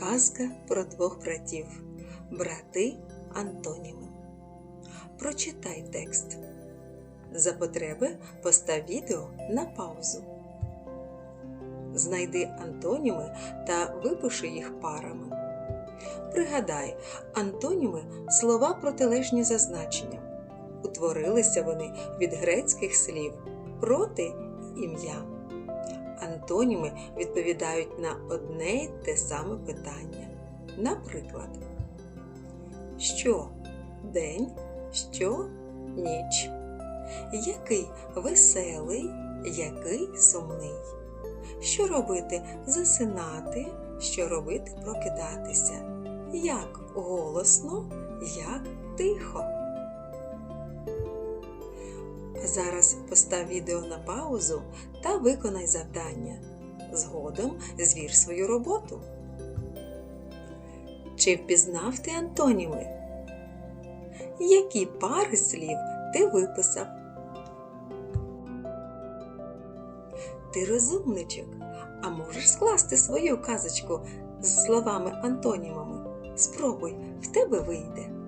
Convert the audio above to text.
Казка про двох братів. Брати Антоніми. Прочитай текст. За потреби постав відео на паузу. Знайди антоніми та випиши їх парами. Пригадай, антоніми слова протилежні за значенням. Утворилися вони від грецьких слів проти ім'я. Антоніми відповідають на одне й те саме питання. Наприклад, що день, що ніч, який веселий, який сумний, що робити засинати, що робити прокидатися, як голосно, як тихо. Зараз постав відео на паузу та виконай завдання. Згодом звір свою роботу. Чи впізнав ти антоніми? Які пари слів ти виписав? Ти розумничок, а можеш скласти свою казочку з словами антонімами? Спробуй, в тебе вийде.